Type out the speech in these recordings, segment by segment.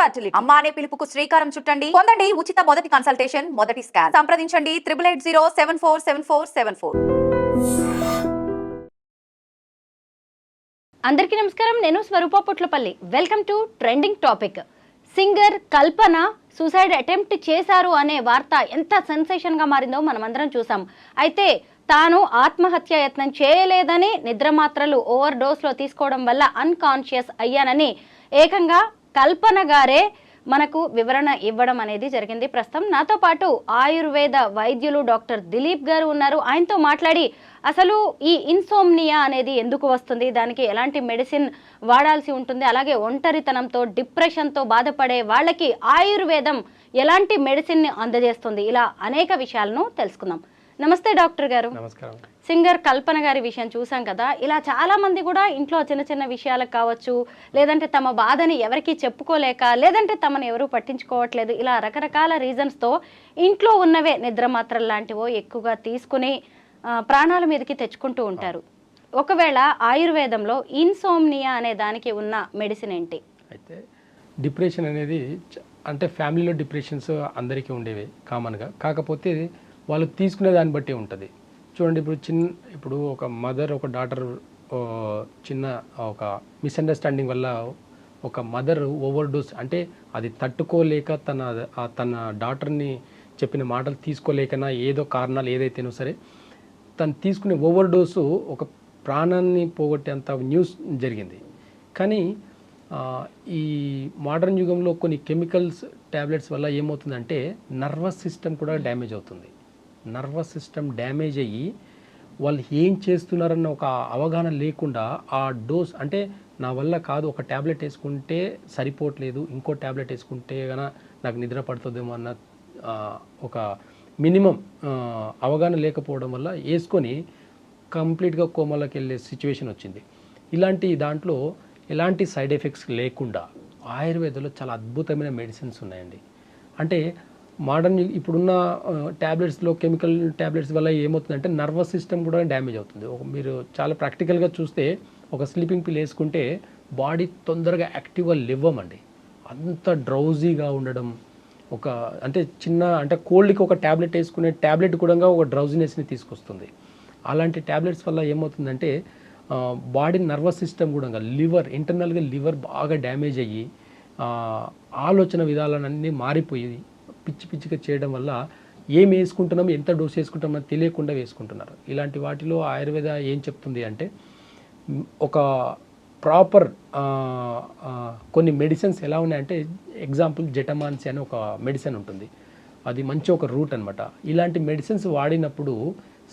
Fertility అమ్మ అనే పిలుపుకు శ్రీకారం చుట్టండి. పొందండి ఉచిత మొదటి కన్సల్టేషన్ మొదటి స్కాన్ సంప్రదించండి triple eight zero seven four seven four seven four అందరికీ నమస్కారం. నేను Swaroopa Putlapalli. Welcome to trending topic singer Kalpana suicide attempt చేశారు అనే వార్త ఎంత సెన్సేషన్గా మారిందో మనం అందరం చూసాం. అయితే తాను ఆత్మహత్య యత్నం చేయలేదని నిద్ర మాత్రలు ఓవర్ డోస్లో తీసుకోవడం వల్ల అన్కాన్షియస్ అయ్యానని ఏకంగా కల్పన గారే మనకు వివరణ ఇవ్వడం అనేది జరిగింది. ప్రస్తుతం నాతో పాటు ఆయుర్వేద వైద్యులు డాక్టర్ దిలీప్ గారు ఉన్నారు. ఆయనతో మాట్లాడి అసలు ఈ ఇన్సోమ్నియా అనేది ఎందుకు వస్తుంది? దానికి ఎలాంటి మెడిసిన్ వాడాల్సి ఉంటుంది? అలాగే ఒంటరితనంతో డిప్రెషన్తో బాధపడే వాళ్ళకి ఆయుర్వేదం ఎలాంటి మెడిసిన్ని అందజేస్తుంది? ఇలా అనేక విషయాలను తెలుసుకుందాం. నమస్తే డాక్టర్ గారు. నమస్కారం. సింగర్ కల్పన గారి విషయం చూసాం కదా. ఇలా చాలామంది కూడా ఇంట్లో చిన్న చిన్న విషయాలకు కావచ్చు లేదంటే తమ బాధని ఎవరికి చెప్పుకోలేక లేదంటే తమను ఎవరు పట్టించుకోవట్లేదు. ఇలా రకరకాల రీజన్స్తో ఇంట్లో ఉన్నవే నిద్ర మాత్రలు లాంటివో ఎక్కువగా తీసుకుని ప్రాణాల మీదకి తెచ్చుకుంటూ ఉంటారు. ఒకవేళ ఆయుర్వేదంలో ఇన్సోమ్నియా అనే దానికి ఉన్న మెడిసిన్ ఏంటి? అయితే డిప్రెషన్ అనేది అంటే ఫ్యామిలీలో డిప్రెషన్స్ అందరికీ ఉండేవి కామన్గా కాకపోతే వాళ్ళు తీసుకునే దాన్ని బట్టి ఉంటుంది. చూడండి ఇప్పుడు చిన్న ఇప్పుడు ఒక మదర్ ఒక డాటర్ చిన్న ఒక మిస్అండర్స్టాండింగ్ వల్ల ఒక మదర్ ఓవర్ డోస్ అంటే అది తట్టుకోలేక తన తన డాటర్ని చెప్పిన మాటలు తీసుకోలేకనా ఏదో కారణాలు ఏదైతేనో సరే తను తీసుకునే ఓవర్ డోసు ఒక ప్రాణాన్ని పోగొట్టేంత న్యూస్ జరిగింది. కానీ ఈ మోడర్న్ యుగంలో కొన్ని కెమికల్స్ ట్యాబ్లెట్స్ వల్ల ఏమవుతుందంటే నర్వస్ సిస్టమ్ కూడా డ్యామేజ్ అవుతుంది. నర్వస్ సిస్టమ్ డ్యామేజ్ అయ్యి వాళ్ళు ఏం చేస్తున్నారన్న ఒక అవగాహన లేకుండా ఆ డోస్ అంటే నా వల్ల కాదు ఒక ట్యాబ్లెట్ వేసుకుంటే సరిపోవట్లేదు ఇంకో ట్యాబ్లెట్ వేసుకుంటే గన నాకు నిద్ర పడుతుందేమో అన్న ఒక మినిమం అవగాహన లేకపోవడం వల్ల వేసుకొని కంప్లీట్గా కోమాలోకి వెళ్ళే సిచ్యువేషన్ వచ్చింది. ఇలాంటి దాంట్లో ఎలాంటి సైడ్ ఎఫెక్ట్స్ లేకుండా ఆయుర్వేదంలో చాలా అద్భుతమైన మెడిసిన్స్ ఉన్నాయండి. అంటే మోడర్న్ ఇప్పుడున్న ట్యాబ్లెట్స్లో కెమికల్ ట్యాబ్లెట్స్ వల్ల ఏమవుతుందంటే నర్వస్ సిస్టమ్ కూడా డ్యామేజ్ అవుతుంది. ఒక మీరు చాలా ప్రాక్టికల్గా చూస్తే ఒక స్లీపింగ్ పిల్ వేసుకుంటే బాడీ తొందరగా యాక్టివ్గా లేవ్వమండి. అంత డ్రౌజీగా ఉండడం ఒక అంటే చిన్న అంటే కోల్డ్కి ఒక ట్యాబ్లెట్ వేసుకునే ట్యాబ్లెట్ కూడా ఒక డ్రౌజినెస్ని తీసుకొస్తుంది. అలాంటి ట్యాబ్లెట్స్ వల్ల ఏమవుతుందంటే బాడీ నర్వస్ సిస్టమ్ కూడా లివర్ ఇంటర్నల్గా లివర్ బాగా డ్యామేజ్ అయ్యి ఆలోచన విధాలన్నీ మారిపోయి పిచ్చి పిచ్చిగా చేయడం వల్ల ఏం వేసుకుంటున్నాం ఎంత డోస్ వేసుకుంటామో తెలియకుండా వేసుకుంటున్నారు. ఇలాంటి వాటిలో ఆయుర్వేద ఏం చెప్తుంది అంటే ఒక ప్రాపర్ కొన్ని మెడిసిన్స్ ఎలా ఉన్నాయంటే ఎగ్జాంపుల్ జటమాన్సి అని ఒక మెడిసిన్ ఉంటుంది. అది మంచి ఒక రూట్ అనమాట ఇలాంటి మెడిసిన్స్ వాడినప్పుడు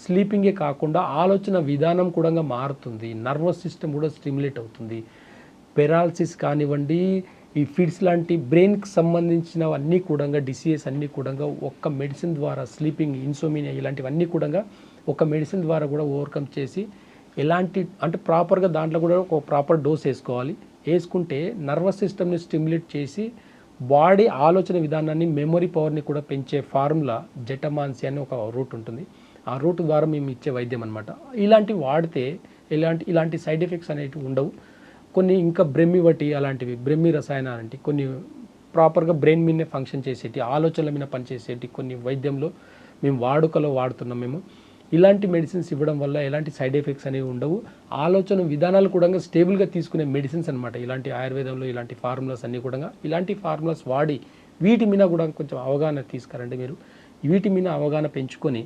స్లీపింగే కాకుండా ఆలోచన విధానం కూడా మారుతుంది. నర్వస్ సిస్టమ్ కూడా స్టిమ్యులేట్ అవుతుంది. పెరాలసిస్ కానివ్వండి ఈ ఫిడ్స్ లాంటి బ్రెయిన్కి సంబంధించినవన్నీ కూడా డిసీజెస్ అన్నీ కూడా ఒక్క మెడిసిన్ ద్వారా స్లీపింగ్ ఇన్సోమినియా ఇలాంటివన్నీ కూడా ఒక మెడిసిన్ ద్వారా కూడా ఓవర్కమ్ చేసి ఎలాంటి అంటే ప్రాపర్గా దాంట్లో కూడా ఒక ప్రాపర్ డోస్ వేసుకోవాలి. వేసుకుంటే నర్వస్ సిస్టమ్ని స్టిమ్యులేట్ చేసి బాడీ ఆలోచన విధానాన్ని మెమొరీ పవర్ని కూడా పెంచే ఫార్ములా జెటమాన్సి అని ఒక రూట్ ఉంటుంది. ఆ రూట్ ద్వారా మేము ఇచ్చే వైద్యం అనమాట ఇలాంటివి వాడితే ఇలాంటి ఇలాంటి సైడ్ ఎఫెక్ట్స్ అనేవి ఉండవు. కొన్ని ఇంకా బ్రెమ్మి వటి అలాంటివి బ్రెమ్మి రసాయనాలు అంటే కొన్ని ప్రాపర్గా బ్రెయిన్ మీదనే ఫంక్షన్ చేసేటి ఆలోచనల మీద పనిచేసేటి కొన్ని వైద్యంలో మేము వాడుకలో వాడుతున్నాం మేము. ఇలాంటి మెడిసిన్స్ ఇవ్వడం వల్ల ఎలాంటి సైడ్ ఎఫెక్ట్స్ అనేవి ఉండవు. ఆలోచన విధానాలు కూడా స్టేబుల్గా తీసుకునే మెడిసిన్స్ అనమాట ఇలాంటి ఆయుర్వేదంలో ఇలాంటి ఫార్ములాస్ అన్నీ కూడా ఇలాంటి ఫార్ములాస్ వాడి వీటి మీద కూడా కొంచెం అవగాహన తీసుకురండి మీరు. వీటి మీద అవగాహన పెంచుకొని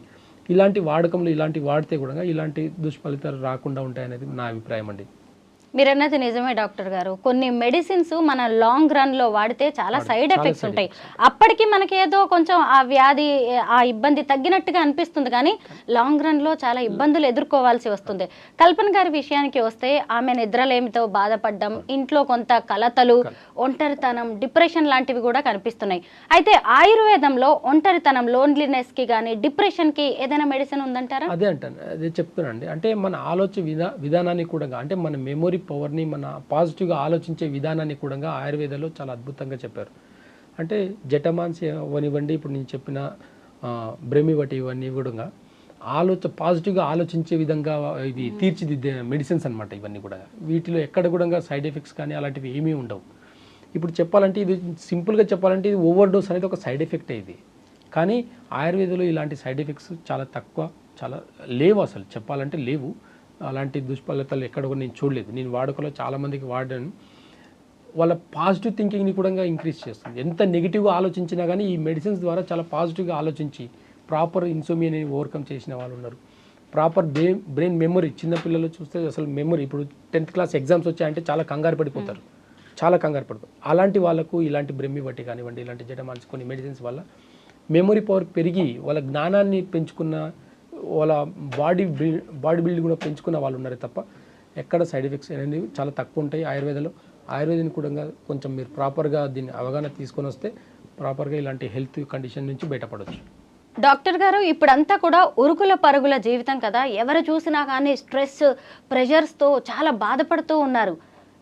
ఇలాంటి వాడకంలో ఇలాంటి వాడితే కూడా ఇలాంటి దుష్ఫలితాలు రాకుండా ఉంటాయనేది నా అభిప్రాయం అండి. మీరన్నది నిజమే డాక్టర్ గారు. కొన్ని మెడిసిన్స్ మన లాంగ్ రన్లో వాడితే చాలా సైడ్ ఎఫెక్ట్స్ ఉంటాయి. అప్పటికి మనకి ఏదో కొంచెం ఆ వ్యాధి ఆ ఇబ్బంది తగ్గినట్టుగా అనిపిస్తుంది కానీ లాంగ్ రన్లో చాలా ఇబ్బందులు ఎదుర్కోవాల్సి వస్తుంది. కల్పన గారి విషయానికి వస్తే ఆమె నిద్రలేమితో బాధపడడం ఇంట్లో కొంత కలతలు ఒంటరితనం డిప్రెషన్ లాంటివి కూడా కనిపిస్తున్నాయి. అయితే ఆయుర్వేదంలో ఒంటరితనం లోన్లీనెస్కి కానీ డిప్రెషన్కి ఏదైనా మెడిసిన్ ఉందంటారా? అదే అంటాను. అదే చెప్తున్నానండి. అంటే మన ఆలోచన విధా విధానాన్ని కూడా అంటే మన మెమొరీ పవర్ని మన పాజిటివ్గా ఆలోచించే విధానాన్ని కూడా ఆయుర్వేదంలో చాలా అద్భుతంగా చెప్పారు. అంటే జటమాన్స్ అవనివ్వండి ఇప్పుడు నేను చెప్పిన ఆ, బ్రహ్మివటి ఇవన్నీ కూడా ఆలోచన పాజిటివ్గా ఆలోచించే విధంగా ఇది తీర్చిదిద్దే మెడిసిన్స్ అన్నమాట ఇవన్నీ కూడా. వీటిలో ఎక్కడ కూడా సైడ్ ఎఫెక్ట్స్ కానీ అలాంటివి ఏమీ ఉండవు. ఇప్పుడు చెప్పాలంటే ఇది సింపుల్గా చెప్పాలంటే ఇది ఓవర్ డోస్ అనేది ఒక సైడ్ ఎఫెక్ట్ ఇది. కానీ ఆయుర్వేదంలో ఇలాంటి సైడ్ ఎఫెక్ట్స్ చాలా తక్కువ చాలా లేవు అసలు. చెప్పాలంటే లేవు. అలాంటి దుష్ఫలితాలు ఎక్కడ కూడా నేను చూడలేదు. నేను వాడుకలో చాలామందికి వాడాను. వాళ్ళ పాజిటివ్ థింకింగ్ని కూడా ఇంక్రీజ్ చేస్తుంది. ఎంత నెగిటివ్గా ఆలోచించినా కానీ ఈ మెడిసిన్స్ ద్వారా చాలా పాజిటివ్గా ఆలోచించి ప్రాపర్ ఇన్సోమియాని ఓవర్కమ్ చేసిన వాళ్ళు ఉన్నారు. ప్రాపర్ బ్రెయిన్ బ్రెయిన్ మెమరీ చిన్నపిల్లలు చూస్తే అసలు మెమరీ ఇప్పుడు టెన్త్ క్లాస్ ఎగ్జామ్స్ వచ్చాయంటే చాలా కంగారు పడిపోతారు. చాలా కంగారు పడిపోతారు అలాంటి వాళ్ళకు ఇలాంటి బ్రెమ్మి బట్టి కానివ్వండి ఇలాంటి జడమాల్స్ కొన్ని మెడిసిన్స్ వల్ల మెమరీ పవర్ పెరిగి వాళ్ళ జ్ఞానాన్ని పెంచుకున్న వాళ్ళ బాడీ బిల్డ్ బాడీ బిల్డ్ కూడా పెంచుకున్న వాళ్ళు ఉన్నారే తప్ప ఎక్కడ సైడ్ ఎఫెక్ట్స్ అనేవి చాలా తక్కువ ఉంటాయి. ఆయుర్వేదంలో ఆయుర్వేదం కూడా కొంచెం మీరు ప్రాపర్గా దీన్ని అవగాహన తీసుకొని వస్తే ప్రాపర్గా ఇలాంటి హెల్త్ కండిషన్ నుంచి బయటపడవచ్చు డాక్టర్ గారు ఇప్పుడంతా కూడా ఉరుకుల పరుగుల జీవితం కదా. ఎవరు చూసినా కానీ స్ట్రెస్ ప్రెషర్స్తో చాలా బాధపడుతూ ఉన్నారు.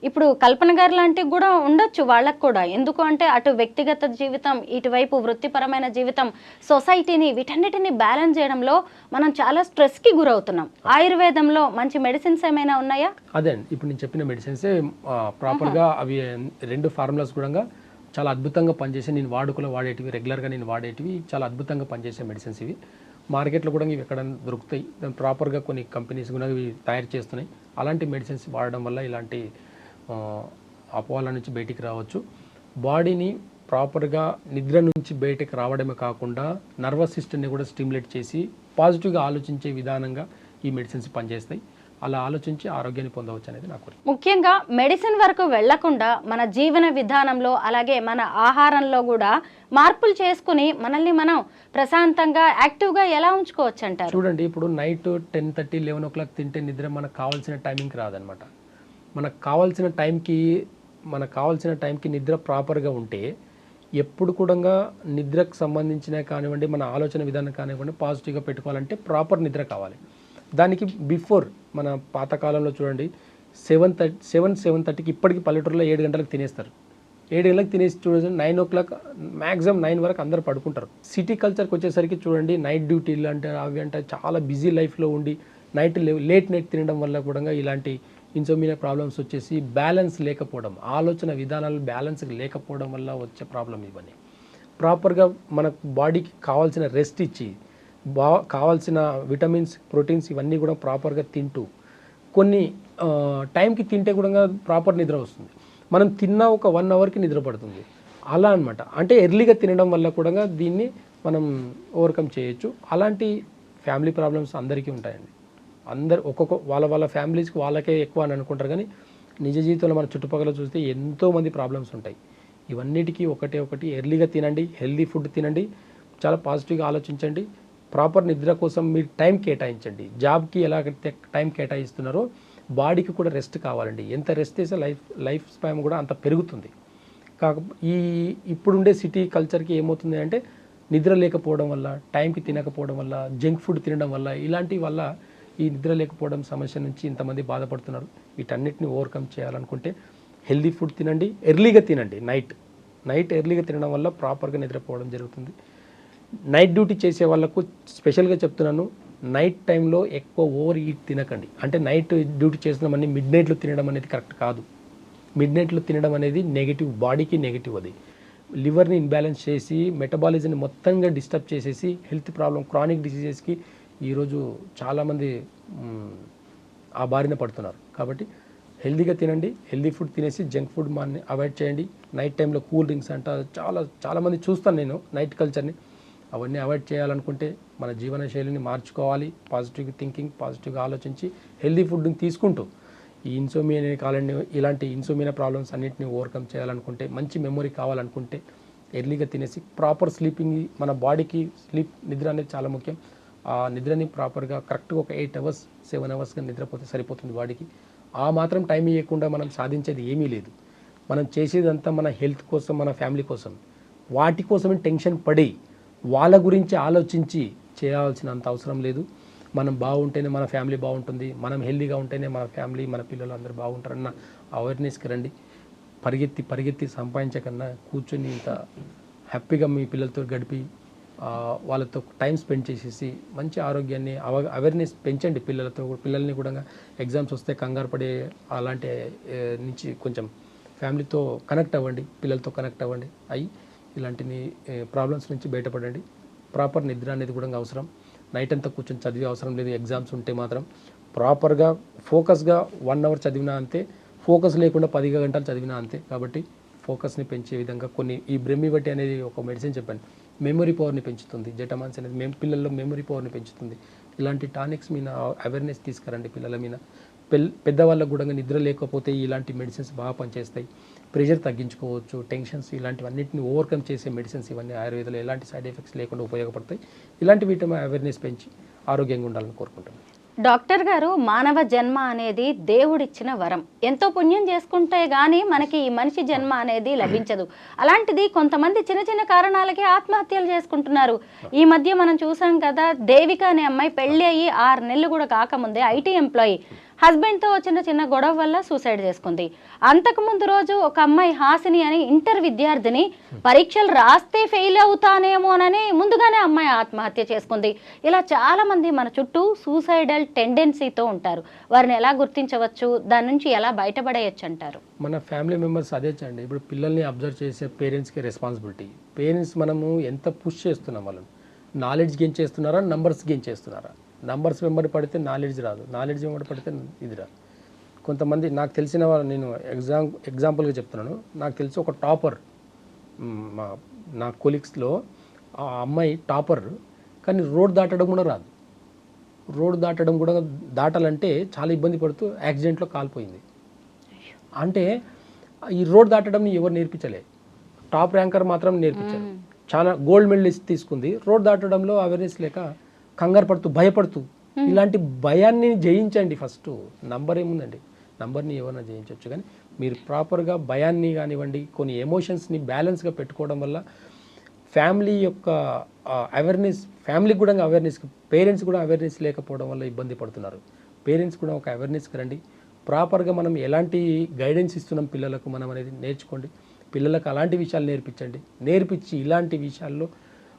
ఇప్పుడు కల్పన గారు లాంటివి కూడా ఉండొచ్చు వాళ్ళకు కూడా. ఎందుకు అంటే అటు వ్యక్తిగత జీవితం ఇటువైపు వృత్తిపరమైన జీవితం సొసైటీని వీటన్నిటిని బ్యాలెన్స్ చేయడంలో మనం చాలా స్ట్రెస్కి గురవుతున్నాం. ఆయుర్వేదంలో మంచి మెడిసిన్స్ ఏమైనా ఉన్నాయా? అదే ఇప్పుడు నేను చెప్పిన మెడిసిన్సే ప్రాపర్గా అవి రెండు ఫార్ములాస్ కూడా చాలా అద్భుతంగా పనిచేసే నేను వాడుకలో వాడేటివి రెగ్యులర్గా నేను వాడేటివి చాలా అద్భుతంగా పనిచేసే మెడిసిన్స్ ఇవి. మార్కెట్లో కూడా ఇవి ఎక్కడ దొరుకుతాయి. ప్రాపర్గా కొన్ని కంపెనీస్ కూడా ఇవి తయారు చేస్తున్నాయి. అలాంటి మెడిసిన్స్ వాడడం వల్ల ఇలాంటి అపోహల నుంచి బయటికి రావచ్చు. బాడీని ప్రాపర్గా నిద్ర నుంచి బయటకు రావడమే కాకుండా నర్వస్ సిస్టమ్ని కూడా స్టిమ్యులేట్ చేసి పాజిటివ్గా ఆలోచించే విధానంగా ఈ మెడిసిన్స్ పనిచేస్తాయి. అలా ఆలోచించి ఆరోగ్యాన్ని పొందవచ్చు అనేది నా కోరిక. ముఖ్యంగా మెడిసిన్ వరకు వెళ్ళకుండా మన జీవన విధానంలో అలాగే మన ఆహారంలో కూడా మార్పులు చేసుకుని మనల్ని మనం ప్రశాంతంగా యాక్టివ్గా ఎలా ఉంచుకోవచ్చు అంటారు చూడండి ఇప్పుడు night ten thirty eleven o'clock తింటే నిద్ర మనకు కావాల్సిన టైమింగ్కి రాదనమాట. మనకు కావాల్సిన టైంకి మనకు కావాల్సిన టైంకి నిద్ర ప్రాపర్గా ఉంటే ఎప్పుడు కూడా నిద్రకు సంబంధించిన కానివ్వండి మన ఆలోచన విధానం కానివ్వండి పాజిటివ్గా పెట్టుకోవాలంటే ప్రాపర్ నిద్ర కావాలి. దానికి బిఫోర్ మన పాతకాలంలో చూడండి సెవెన్ థర్టీ సెవెన్ సెవెన్ థర్టీకి ఇప్పటికి పల్లెటూరులో ఏడు గంటలకు తినేస్తారు. ఏడు గంటలకు తినేసి చూడండి nine o'clock maximum nine వరకు అందరు పడుకుంటారు. సిటీ కల్చర్కి వచ్చేసరికి చూడండి నైట్ డ్యూటీలు అంటే అవి అంటే చాలా బిజీ లైఫ్లో ఉండి నైట్ లేట్ నైట్ తినడం వల్ల కూడా ఇలాంటి ఇన్సోమినియా ప్రాబ్లమ్స్ వచ్చేసి బ్యాలెన్స్ లేకపోవడం ఆలోచన విధానాలు బ్యాలెన్స్ లేకపోవడం వల్ల వచ్చే ప్రాబ్లం ఇవన్నీ. ప్రాపర్గా మన బాడీకి కావాల్సిన రెస్ట్ ఇచ్చి బా కావాల్సిన విటమిన్స్ ప్రోటీన్స్ ఇవన్నీ కూడా ప్రాపర్గా తింటూ కొన్ని టైంకి తింటే కూడా ప్రాపర్ నిద్ర వస్తుంది. మనం తిన్న ఒక వన్ అవర్కి నిద్ర పడుతుంది. అలా అన్నమాట. అంటే ఎర్లీగా తినడం వల్ల కూడా దీన్ని మనం ఓవర్కమ్ చేయొచ్చు. అలాంటి ఫ్యామిలీ ప్రాబ్లమ్స్ అందరికీ ఉంటాయండి. అందరు ఒక్కొక్క వాళ్ళ వాళ్ళ ఫ్యామిలీస్కి వాళ్ళకే ఎక్కువ అని అనుకుంటారు కానీ నిజ జీవితంలో మన చుట్టుపక్కల చూస్తే ఎంతోమంది ప్రాబ్లమ్స్ ఉంటాయి. ఇవన్నిటికీ ఒకటే ఒకటి ఎర్లీగా తినండి హెల్దీ ఫుడ్ తినండి చాలా పాజిటివ్గా ఆలోచించండి ప్రాపర్ నిద్ర కోసం మీరు టైం కేటాయించండి. జాబ్కి ఎలా టైం కేటాయిస్తున్నారో బాడీకి కూడా రెస్ట్ కావాలండి. ఎంత రెస్ట్ చేస్తే లైఫ్ లైఫ్ స్పామ్ కూడా అంత పెరుగుతుంది. కాక ఈ ఇప్పుడుండే సిటీ కల్చర్కి ఏమవుతుంది అంటే నిద్ర లేకపోవడం వల్ల టైంకి తినకపోవడం వల్ల జంక్ ఫుడ్ తినడం వల్ల ఇలాంటి వల్ల ఈ నిద్ర లేకపోవడం సమస్య నుంచి ఇంతమంది బాధపడుతున్నారు. వీటన్నిటిని ఓవర్కమ్ చేయాలనుకుంటే హెల్దీ ఫుడ్ తినండి ఎర్లీగా తినండి నైట్. నైట్ ఎర్లీగా తినడం వల్ల ప్రాపర్గా నిద్రపోవడం జరుగుతుంది. నైట్ డ్యూటీ చేసే వాళ్ళకు స్పెషల్గా చెప్తున్నాను నైట్ టైంలో ఎక్కువ ఓవర్ ఈట్ తినకండి. అంటే నైట్ డ్యూటీ చేసినామని మిడ్ నైట్లో తినడం అనేది కరెక్ట్ కాదు. మిడ్ నైట్లో తినడం అనేది నెగిటివ్ బాడీకి నెగిటివ్ అది. లివర్ని ఇన్బ్యాలెన్స్ చేసి మెటబాలిజంని మొత్తంగా డిస్టర్బ్ చేసేసి హెల్త్ ప్రాబ్లం క్రానిక్ డిసీజెస్కి ఈరోజు చాలామంది ఆ బారిన పడుతున్నారు. కాబట్టి హెల్దీగా తినండి హెల్దీ ఫుడ్ తినేసి జంక్ ఫుడ్ మా అవాయిడ్ చేయండి. నైట్ టైంలో కూల్ డ్రింక్స్ అంట చాలా చాలామంది చూస్తాను నేను నైట్ కల్చర్ని. అవన్నీ అవాయిడ్ చేయాలనుకుంటే మన జీవన శైలిని మార్చుకోవాలి. పాజిటివ్ థింకింగ్ పాజిటివ్గా ఆలోచించి హెల్దీ ఫుడ్ని తీసుకుంటూ ఈ ఇన్సోమియా కాలండి ఇలాంటి ఇన్సోమియా ప్రాబ్లమ్స్ అన్నింటిని ఓవర్కమ్ చేయాలనుకుంటే మంచి మెమొరీ కావాలనుకుంటే ఎర్లీగా తినేసి ప్రాపర్ స్లీపింగ్ మన బాడీకి స్లీప్ నిద్ర అనేది చాలా ముఖ్యం. ఆ నిద్రని ప్రాపర్గా కరెక్ట్గా ఒక ఎయిట్ అవర్స్ సెవెన్ అవర్స్గా నిద్రపోతే సరిపోతుంది బాడీకి. ఆ మాత్రం టైం ఇవ్వకుండా మనం సాధించేది ఏమీ లేదు. మనం చేసేదంతా మన హెల్త్ కోసం మన ఫ్యామిలీ కోసం. వాటి కోసమే టెన్షన్ పడి వాళ్ళ గురించి ఆలోచించి చేయాల్సినంత అవసరం లేదు. మనం బాగుంటేనే మన ఫ్యామిలీ బాగుంటుంది. మనం హెల్తీగా ఉంటేనే మన ఫ్యామిలీ మన పిల్లలు అందరూ బాగుంటారన్న అవేర్నెస్కి రండి. పరిగెత్తి పరిగెత్తి సంపాదించకన్నా కూర్చొని ఇంత హ్యాపీగా మీ పిల్లలతో గడిపి వాళ్ళతో టైం స్పెండ్ చేసేసి మంచి ఆరోగ్యాన్ని అవ అవేర్నెస్ పెంచండి పిల్లలతో పిల్లల్ని కూడా ఎగ్జామ్స్ వస్తే కంగారు పడే అలాంటి నుంచి కొంచెం ఫ్యామిలీతో కనెక్ట్ అవ్వండి. పిల్లలతో కనెక్ట్ అవ్వండి. అయ్యి ఇలాంటి ప్రాబ్లమ్స్ నుంచి బయటపడండి. ప్రాపర్ నిద్ర అనేది కూడా అవసరం. నైట్ అంతా కూర్చొని చదివే అవసరం లేదు. ఎగ్జామ్స్ ఉంటే మాత్రం ప్రాపర్గా ఫోకస్గా వన్ అవర్ చదివినా అంతే. ఫోకస్ లేకుండా పది గంటలు చదివినా అంతే. కాబట్టి ఫోకస్ని పెంచే విధంగా కొన్ని ఈ బ్రెమ్మి బట్టి అనేది ఒక మెడిసిన్ చెప్పాను. మెమరీ పవర్ని పెంచుతుంది. జటమాన్స్ అనేది మేము పిల్లల్లో మెమరీ పవర్ని పెంచుతుంది. ఇలాంటి టానిక్స్ మీద అవేర్నెస్ తీసుకురండి పిల్లల మీద. పెల్ పెద్దవాళ్ళకు కూడా నిద్ర లేకపోతే ఇలాంటి మెడిసిన్స్ బాగా పనిచేస్తాయి. ప్రెషర్ తగ్గించుకోవచ్చు టెన్షన్స్ ఇలాంటివన్నింటిని ఓవర్కమ్ చేసే మెడిసిన్స్ ఇవన్నీ ఆయుర్వేదంలో ఎలాంటి సైడ్ ఎఫెక్ట్స్ లేకుండా ఉపయోగపడతాయి. ఇలాంటి వీటి అవేర్నెస్ పెంచి ఆరోగ్యంగా ఉండాలని కోరుకుంటున్నాను. డాక్టర్ గారు మానవ జన్మ అనేది దేవుడిచ్చిన వరం. ఎంతో పుణ్యం చేసుకుంటే గానీ మనకి ఈ మనిషి జన్మ అనేది లభించదు. అలాంటిది కొంతమంది చిన్న చిన్న కారణాలకి ఆత్మహత్యలు చేసుకుంటున్నారు. ఈ మధ్య మనం చూసాం కదా దేవిక అనే అమ్మాయి పెళ్ళి అయ్యి ఆరు నెలలు కూడా కాకముందే ఐటీ ఎంప్లాయీ. హస్బెండ్తో చిన్న చిన్న గొడవ వల్ల సూసైడ్ చేసుకుంది. అంతకుముందు రోజు ఒక అమ్మాయి హాసిని అని ఇంటర్ విద్యార్థిని పరీక్షలు రాస్తే ఫెయిల్ అవుతానేమోనని ముందుగానే అమ్మాయి ఆత్మహత్య చేసుకుంది. ఇలా చాలా మంది మన చుట్టూ సూసైడల్ టెండెన్సీతో ఉంటారు. వారిని ఎలా గుర్తించవచ్చు? దాని నుంచి ఎలా బయటపడేయచ్చు అంటారు? మన ఫ్యామిలీ మెంబర్స్ అదే చండి. ఇప్పుడు పిల్లల్ని అబ్జర్వ్ చేసే పేరెంట్స్కి రెస్పాన్సిబిలిటీ. పేరెంట్స్ మనము ఎంత పుష్ చేస్తున్నాం వాళ్ళని? నాలెడ్జ్ గెయిన్ చేస్తున్నారా? నంబర్స్ గెయిన్ చేస్తున్నారా? నంబర్స్ వెంబడి పడితే నాలెడ్జ్ రాదు. నాలెడ్జ్ వెంబడి పడితే ఇది రాదు. కొంతమంది నాకు తెలిసిన వాళ్ళు నేను ఎగ్జామ్ ఎగ్జాంపుల్గా చెప్తున్నాను. నాకు తెలిసి ఒక టాపర్ మా నా కొలీగ్స్లో ఆ అమ్మాయి టాపర్ కానీ రోడ్ దాటడం కూడా రాదు. రోడ్ దాటడం కూడా దాటాలంటే చాలా ఇబ్బంది పడుతూ యాక్సిడెంట్లో కాలిపోయింది. అంటే ఈ రోడ్ దాటడం ఎవరు నేర్పించలే. టాప్ ర్యాంకర్ మాత్రం నేర్పించారు. చాలా గోల్డ్ మెడలిస్ట్ తీసుకుంది. రోడ్ దాటడంలో అవేర్నెస్ లేక కంగారు పడుతూ భయపడుతూ ఇలాంటి భయాన్ని జయించండి ఫస్ట్. నంబర్ ఏముందండి? నంబర్ని ఎవరైనా జయించవచ్చు కానీ మీరు ప్రాపర్గా భయాన్ని కానివ్వండి కొన్ని ఎమోషన్స్ని బ్యాలెన్స్గా పెట్టుకోవడం వల్ల ఫ్యామిలీ యొక్క అవేర్నెస్ ఫ్యామిలీకి కూడా అవేర్నెస్ పేరెంట్స్ కూడా అవేర్నెస్ లేకపోవడం వల్ల ఇబ్బంది పడుతున్నారు. పేరెంట్స్ కూడా ఒక అవేర్నెస్కి రండి. ప్రాపర్గా మనం ఎలాంటి గైడెన్స్ ఇస్తున్నాం పిల్లలకు మనం అనేది నేర్చుకోండి. పిల్లలకు అలాంటి విషయాలు నేర్పించండి. నేర్పించి ఇలాంటి విషయాల్లో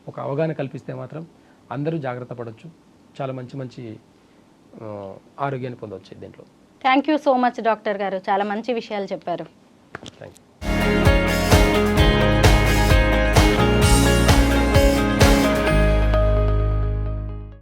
ఒక అవగాహన కల్పిస్తే మాత్రం అందరూ జాగ్రత్త పడవచ్చు చాలా మంచి మంచి ఆరోగ్యాన్ని పొందవచ్చు దీంట్లో. Thank you so much doctor గారు. చాలా మంచి విషయాలు చెప్పారు. థ్యాంక్